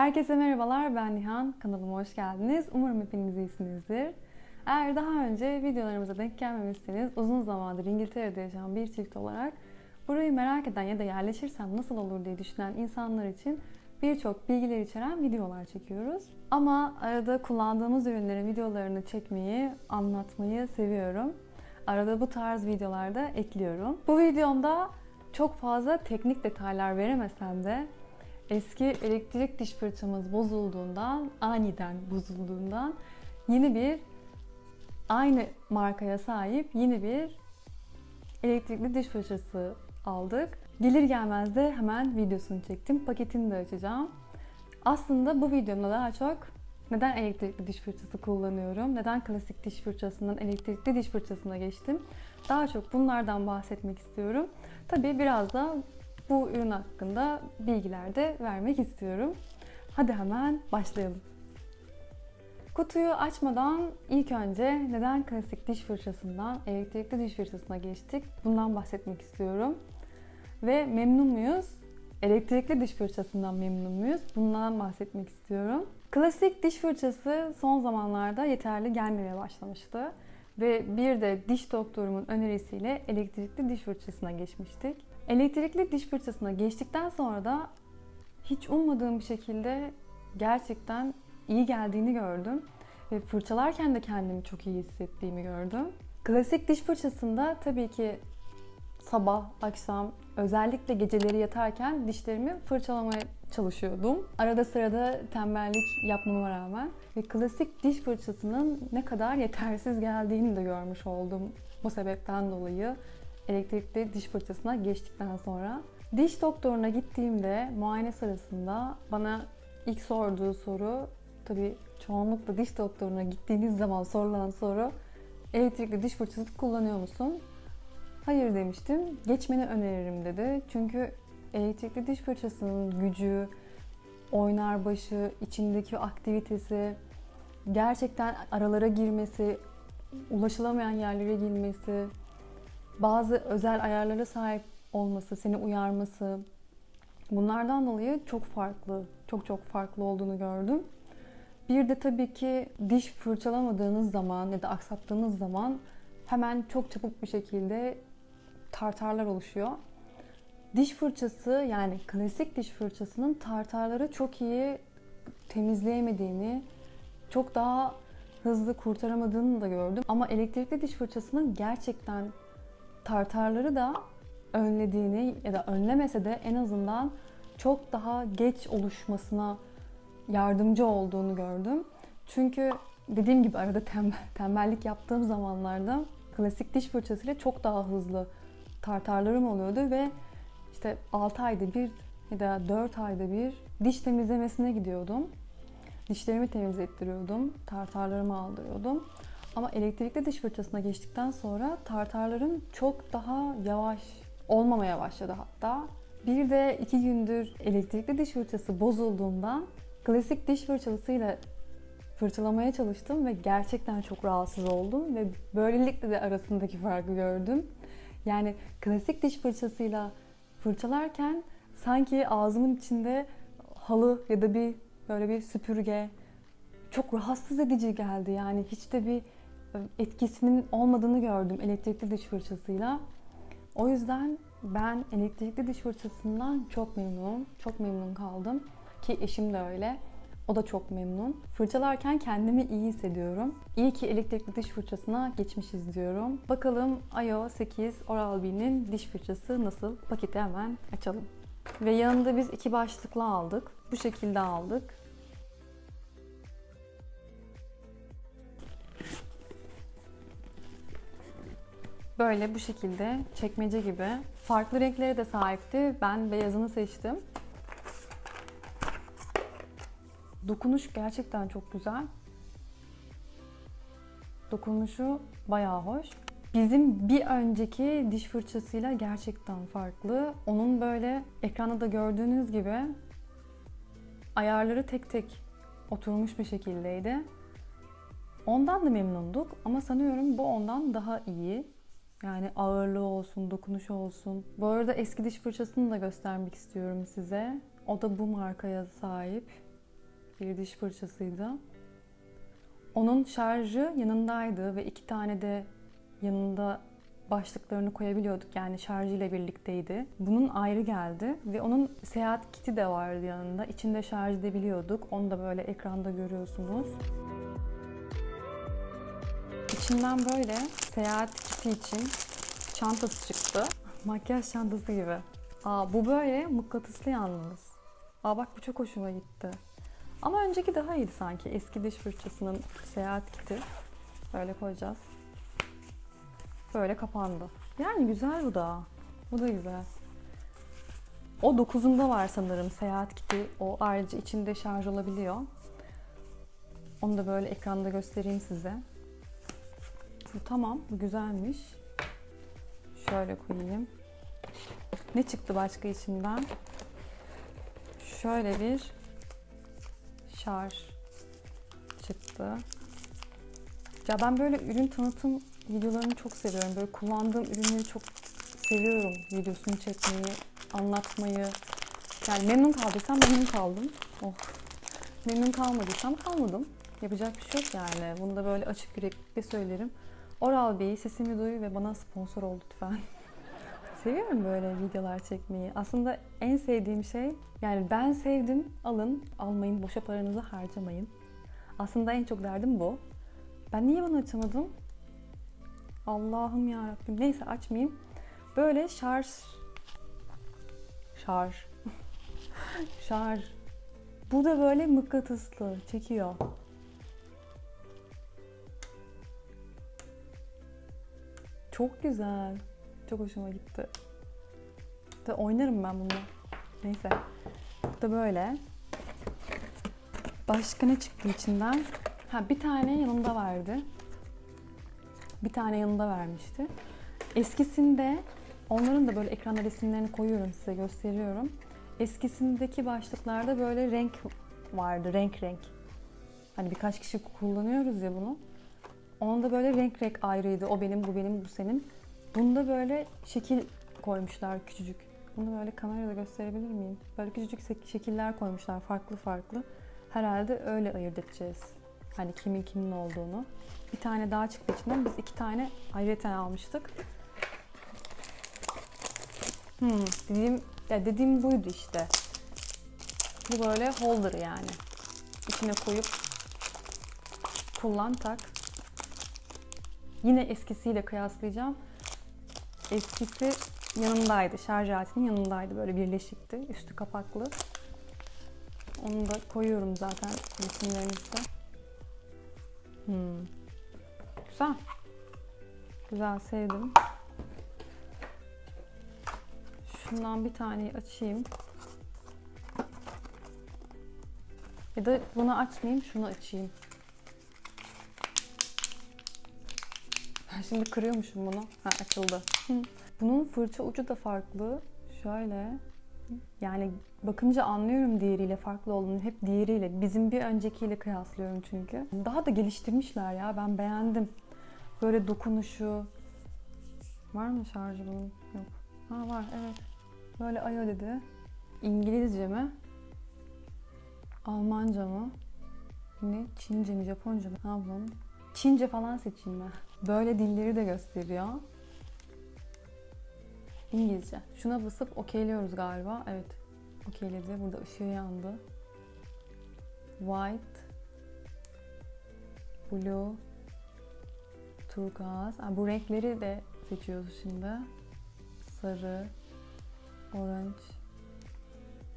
Herkese merhabalar, ben Nihan. Kanalıma hoş geldiniz. Umarım hepiniz iyisinizdir. Eğer daha önce videolarımıza denk gelmemişseniz uzun zamandır İngiltere'de yaşayan bir çift olarak burayı merak eden ya da yerleşirsem nasıl olur diye düşünen insanlar için birçok bilgiler içeren videolar çekiyoruz. Ama arada kullandığımız ürünlerin videolarını çekmeyi, anlatmayı seviyorum. Arada bu tarz videolarda ekliyorum. Bu videomda çok fazla teknik detaylar veremesem de eski elektrik diş fırçamız bozulduğundan, aniden bozulduğundan yeni bir aynı markaya sahip yeni bir elektrikli diş fırçası aldık. Gelir gelmez de hemen videosunu çektim. Paketini de açacağım. Aslında bu videomda daha çok neden elektrikli diş fırçası kullanıyorum, neden klasik diş fırçasından elektrikli diş fırçasına geçtim. Daha çok bunlardan bahsetmek istiyorum. Tabii biraz da bu ürün hakkında bilgiler de vermek istiyorum. Hadi hemen başlayalım. Kutuyu açmadan ilk önce neden klasik diş fırçasından elektrikli diş fırçasına geçtik? Bundan bahsetmek istiyorum. Ve memnun muyuz? Elektrikli diş fırçasından memnun muyuz? Bundan bahsetmek istiyorum. Klasik diş fırçası son zamanlarda yeterli gelmemeye başlamıştı. Ve bir de diş doktorumun önerisiyle elektrikli diş fırçasına geçmiştik. Elektrikli diş fırçasına geçtikten sonra da hiç ummadığım bir şekilde gerçekten iyi geldiğini gördüm. Ve fırçalarken de kendimi çok iyi hissettiğimi gördüm. Klasik diş fırçasında tabii ki sabah, akşam, özellikle geceleri yatarken dişlerimi fırçalamaya çalışıyordum. Arada sırada tembellik yapmama rağmen ve klasik diş fırçasının ne kadar yetersiz geldiğini de görmüş oldum. Bu sebepten dolayı elektrikli diş fırçasına geçtikten sonra. Diş doktoruna gittiğimde muayene sırasında bana ilk sorduğu soru tabii çoğunlukla diş doktoruna gittiğiniz zaman sorulan soru elektrikli diş fırçası kullanıyor musun? Hayır demiştim. Geçmeni öneririm dedi. Çünkü elektrikli diş fırçasının gücü, oynar başı, içindeki aktivitesi, gerçekten aralara girmesi, ulaşılamayan yerlere girmesi, bazı özel ayarlara sahip olması, seni uyarması bunlardan dolayı çok farklı, çok çok farklı olduğunu gördüm. Bir de tabii ki diş fırçalamadığınız zaman ya da aksattığınız zaman hemen çok çabuk bir şekilde tartarlar oluşuyor. Diş fırçası yani klasik diş fırçasının tartarları çok iyi temizleyemediğini, çok daha hızlı kurtaramadığını da gördüm. Ama elektrikli diş fırçasının gerçekten tartarları da önlediğini ya da önlemese de en azından çok daha geç oluşmasına yardımcı olduğunu gördüm. Çünkü dediğim gibi arada tembel, tembellik yaptığım zamanlarda klasik diş fırçasıyla çok daha hızlı tartarlarım oluyordu ve işte 6 ayda bir ya da 4 ayda bir diş temizlemesine gidiyordum. Dişlerimi temizlettiriyordum, tartarlarımı aldırıyordum. Ama elektrikli diş fırçasına geçtikten sonra tartarlarım çok daha yavaş olmamaya başladı hatta. Bir de iki gündür elektrikli diş fırçası bozulduğundan klasik diş fırçasıyla fırçalamaya çalıştım ve gerçekten çok rahatsız oldum ve böylelikle de arasındaki farkı gördüm. Yani klasik diş fırçasıyla fırçalarken sanki ağzımın içinde halı ya da bir böyle bir süpürge çok rahatsız edici geldi. Yani hiç de bir etkisinin olmadığını gördüm elektrikli diş fırçasıyla. O yüzden ben elektrikli diş fırçasından çok memnunum. Çok memnun kaldım. Ki eşim de öyle. O da çok memnun. Fırçalarken kendimi iyi hissediyorum. İyi ki elektrikli diş fırçasına geçmişiz diyorum. Bakalım IO 8 Oral-B'nin diş fırçası nasıl? Paketi hemen açalım. Ve yanında biz iki başlıklı aldık. Bu şekilde aldık. Böyle bu şekilde çekmece gibi. Farklı renklere de sahipti. Ben beyazını seçtim. Dokunuş gerçekten çok güzel. Dokunuşu bayağı hoş. Bizim bir önceki diş fırçasıyla gerçekten farklı. Onun böyle ekranda da gördüğünüz gibi ayarları tek tek oturmuş bir şekildeydi. Ondan da memnunduk ama sanıyorum bu ondan daha iyi. Yani ağırlığı olsun, dokunuşu olsun. Bu arada eski diş fırçasını da göstermek istiyorum size. O da bu markaya sahip. Bir diş fırçasıydı. Onun şarjı yanındaydı ve iki tane de yanında başlıklarını koyabiliyorduk. Yani şarjıyla birlikteydi. Bunun ayrı geldi ve onun seyahat kiti de vardı yanında. İçinde şarj edebiliyorduk. Onu da böyle ekranda görüyorsunuz. İçinden böyle seyahat kiti için çantası çıktı. Makyaj çantası gibi. Aa bu böyle mıknatıslı yalnız. Aa bak bu çok hoşuma gitti. Ama önceki daha iyiydi sanki. Eski diş fırçasının seyahat kiti. Böyle koyacağız. Böyle kapandı. Yani güzel bu da. Bu da güzel. O 9'unda var sanırım seyahat kiti. O ayrıca içinde şarj olabiliyor. Onu da böyle ekranda göstereyim size. Bu tamam. Bu güzelmiş. Şöyle koyayım. Ne çıktı başka içinden? Şöyle bir şarj çıktı. Ya ben böyle ürün tanıtım videolarını çok seviyorum. Böyle kullandığım ürünleri çok seviyorum. Videosunu çekmeyi, anlatmayı. Yani memnun kaldıysam memnun kaldım. Oh. Memnun kalmadıysam kalmadım. Yapacak bir şey yok yani. Bunu da böyle açık yürekli söylerim. Oral Bey sesimi duy ve bana sponsor ol lütfen. Seviyorum böyle videolar çekmeyi. Aslında en sevdiğim şey yani ben sevdim alın almayın boşa paranızı harcamayın. Aslında en çok derdim bu. Ben niye bunu açamadım? Allah'ım ya Rabbim. Neyse açmayayım. Böyle şarj şarj şarj bu da böyle mıknatıslı çekiyor. Çok güzel. Çok hoşuma gitti. Da oynarım ben bununla. Neyse. Bu da böyle. Başka ne çıktı içinden? Ha bir tane yanında vardı. Bir tane yanında vermişti. Eskisinde onların da böyle ekrana resimlerini koyuyorum size gösteriyorum. Eskisindeki başlıklarda böyle renk vardı. Renk renk. Hani birkaç kişi kullanıyoruz ya bunu. Onda böyle renk renk ayrıydı. O benim, bu benim, bu senin. Bunda böyle şekil koymuşlar küçücük. Bunu böyle kamerada gösterebilir miyim? Böyle küçücük şek- şekiller koymuşlar farklı farklı. Herhalde öyle ayırt edeceğiz. Hani kimin kimin olduğunu. Bir tane daha çıktı içinden. Biz iki tane ayrıca almıştık. Hmm, dediğim, ya dediğim buydu işte. Bu böyle holder yani. İçine koyup kullan tak. Yine eskisiyle kıyaslayacağım. Eskisi yanındaydı. Şarj aletinin yanındaydı. Böyle birleşikti. Üstü kapaklı. Onu da koyuyorum zaten resimlerimizde. Hmm. Güzel. Güzel sevdim. Şundan bir taneyi açayım. Ya da bunu açmayayım, şunu açayım. şimdi kırıyormuşum bunu. Ha açıldı. Bunun fırça ucu da farklı. Şöyle. Yani bakınca anlıyorum diğeriyle farklı olduğunu. Hep diğeriyle. Bizim bir öncekiyle kıyaslıyorum çünkü. Daha da geliştirmişler ya. Ben beğendim. Böyle dokunuşu. Var mı şarjı bunun? Yok. Ha var evet. Böyle ayo dedi. İngilizce mi? Almanca mı? Ne? Çince mi? Japonca mı? Ne yapalım? Çince falan seçeyim ben. Böyle dilleri de gösteriyor. İngilizce. Şuna basıp okeyliyoruz galiba. Evet. Okeyledi. Burada ışığı yandı. White. Blue. Turkuaz. Ha, bu renkleri de seçiyoruz şimdi. Sarı. Orange.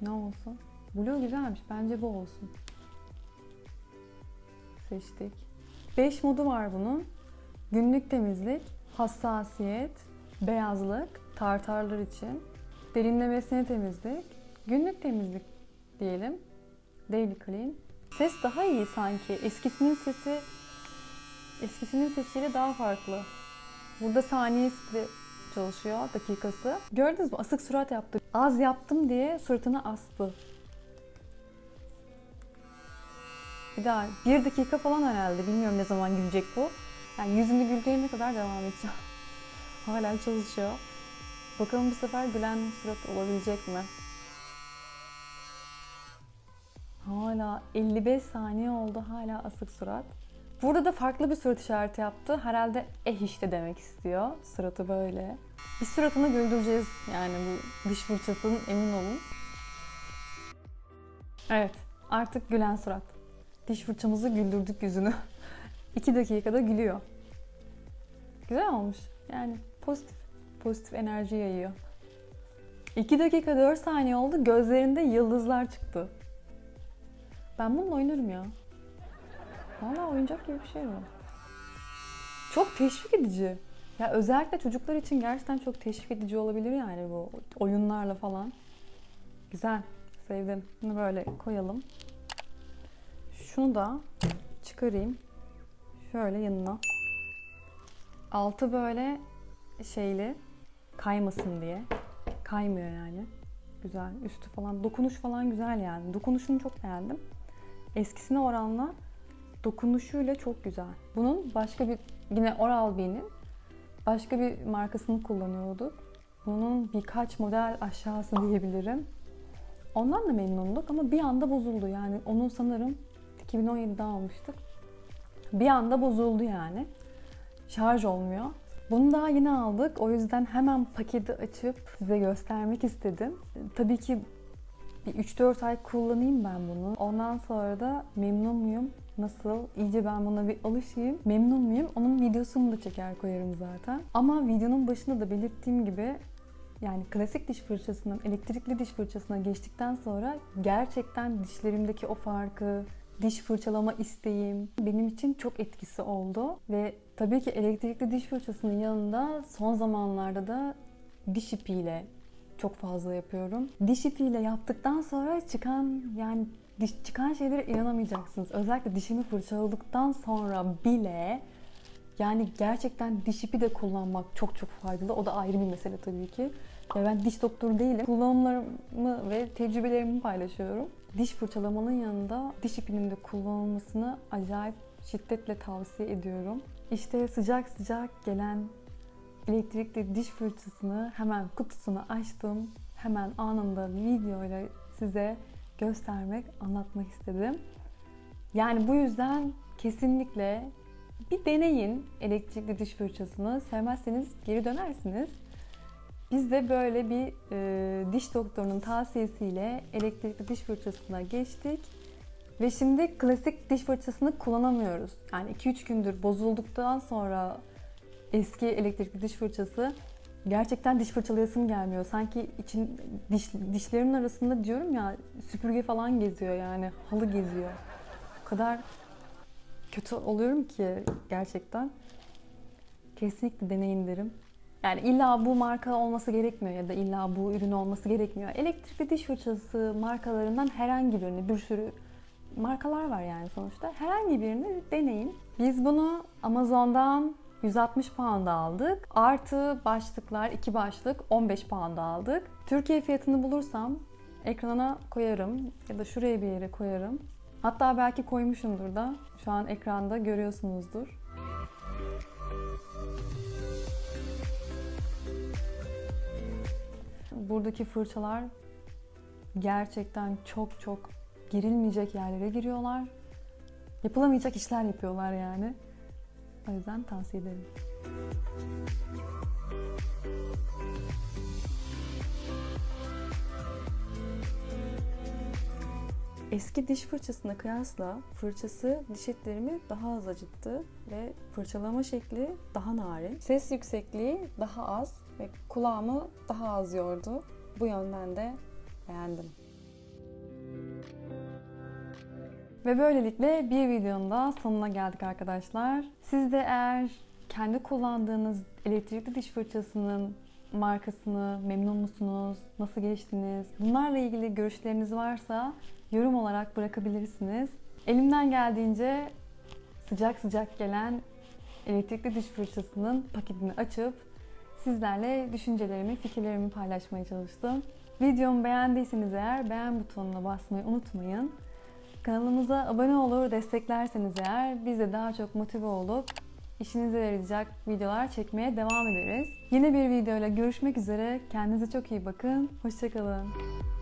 Ne olsun? Blue güzelmiş. Bence bu olsun. Seçtik. 5 modu var bunun. Günlük temizlik, hassasiyet, beyazlık, tartarlar için, derinlemesine temizlik, günlük temizlik diyelim. Daily clean. Ses daha iyi sanki. Eskisinin sesi eskisinin sesiyle daha farklı. Burada saniyesi çalışıyor, dakikası. Gördünüz mü? Asık surat yaptı. Az yaptım diye suratını astı. Bir daha bir dakika falan herhalde. Bilmiyorum ne zaman gülecek bu. Yani yüzünü güldürene kadar devam edeceğim. Hala çalışıyor. Bakalım bu sefer gülen surat olabilecek mi? Hala hala 55 saniye oldu hala asık surat. Burada da farklı bir surat işareti yaptı. Herhalde eh işte demek istiyor. Suratı böyle. Bir suratını güldüreceğiz yani bu diş fırçasının emin olun. Evet artık gülen surat. Diş fırçamızı güldürdük yüzünü. 2 dakikada gülüyor. Güzel olmuş. Yani pozitif. Pozitif enerji yayıyor. 2 dakika 4 saniye oldu. Gözlerinde yıldızlar çıktı. Ben bununla oynarım ya. Valla oyuncak gibi bir şey bu. Çok teşvik edici. Ya özellikle çocuklar için gerçekten çok teşvik edici olabilir yani bu oyunlarla falan. Güzel. Sevdim. Bunu böyle koyalım. Şunu da çıkarayım. Şöyle yanına. Altı böyle şeyli kaymasın diye. Kaymıyor yani. Güzel. Üstü falan. Dokunuş falan güzel yani. Dokunuşunu çok beğendim. Eskisine oranla dokunuşuyla çok güzel. Bunun başka bir yine Oral-B'nin başka bir markasını kullanıyorduk. Bunun birkaç model aşağısı diyebilirim. Ondan da memnunduk ama bir anda bozuldu. Yani onu sanırım 2017'de almıştık. Bir anda bozuldu yani. Şarj olmuyor. Bunu daha yeni aldık. O yüzden hemen paketi açıp size göstermek istedim. Tabii ki bir 3-4 ay kullanayım ben bunu. Ondan sonra da memnun muyum? Nasıl? İyice ben buna bir alışayım. Memnun muyum? Onun videosunu da çeker koyarım zaten. Ama videonun başında da belirttiğim gibi yani klasik diş fırçasından elektrikli diş fırçasına geçtikten sonra gerçekten dişlerimdeki o farkı, diş fırçalama isteğim benim için çok etkisi oldu. Ve tabii ki elektrikli diş fırçasının yanında son zamanlarda da diş ipiyle çok fazla yapıyorum. Diş ipiyle yaptıktan sonra çıkan yani diş çıkan şeylere inanamayacaksınız. Özellikle dişimi fırçaladıktan sonra bile yani gerçekten diş ipi de kullanmak çok çok faydalı. O da ayrı bir mesele tabii ki. Ben diş doktoru değilim. Kullanımlarımı ve tecrübelerimi paylaşıyorum. Diş fırçalamanın yanında diş ipinin de kullanılmasını acayip şiddetle tavsiye ediyorum. İşte sıcak sıcak gelen elektrikli diş fırçasını hemen kutusunu açtım. Hemen anında videoyla size göstermek, anlatmak istedim. Yani bu yüzden kesinlikle bir deneyin elektrikli diş fırçasını. Sevmezseniz geri dönersiniz. Biz de böyle bir e, diş doktorunun tavsiyesiyle elektrikli diş fırçasına geçtik. Ve şimdi klasik diş fırçasını kullanamıyoruz. Yani 2-3 gündür bozulduktan sonra eski elektrikli diş fırçası gerçekten diş fırçalayasım gelmiyor. Sanki için diş, dişlerimin arasında diyorum ya süpürge falan geziyor yani halı geziyor. O kadar kötü oluyorum ki gerçekten. Kesinlikle deneyin derim. Yani illa bu marka olması gerekmiyor ya da illa bu ürün olması gerekmiyor. Elektrikli diş fırçası markalarından herhangi birini, bir sürü markalar var yani sonuçta. Herhangi birini deneyin. Biz bunu Amazon'dan 160 pound'a aldık. Artı başlıklar, iki başlık 15 pound'a aldık. Türkiye fiyatını bulursam ekrana koyarım ya da şuraya bir yere koyarım. Hatta belki koymuşumdur da. Şu an ekranda görüyorsunuzdur. Buradaki fırçalar gerçekten çok çok girilmeyecek yerlere giriyorlar. Yapılamayacak işler yapıyorlar yani. O yüzden tavsiye ederim. Eski diş fırçasına kıyasla fırçası diş etlerimi daha az acıttı ve fırçalama şekli daha narin. Ses yüksekliği daha az ve kulağımı daha az yordu. Bu yönden de beğendim. Ve böylelikle bir videonun da sonuna geldik arkadaşlar. Siz de eğer kendi kullandığınız elektrikli diş fırçasının markasını memnun musunuz? Nasıl geçtiniz? Bunlarla ilgili görüşleriniz varsa yorum olarak bırakabilirsiniz. Elimden geldiğince sıcak sıcak gelen elektrikli diş fırçasının paketini açıp sizlerle düşüncelerimi, fikirlerimi paylaşmaya çalıştım. Videomu beğendiyseniz eğer beğen butonuna basmayı unutmayın. Kanalımıza abone olur, desteklerseniz eğer biz de daha çok motive olup işinize yarayacak videolar çekmeye devam ederiz. Yine bir videoyla görüşmek üzere. Kendinize çok iyi bakın. Hoşçakalın.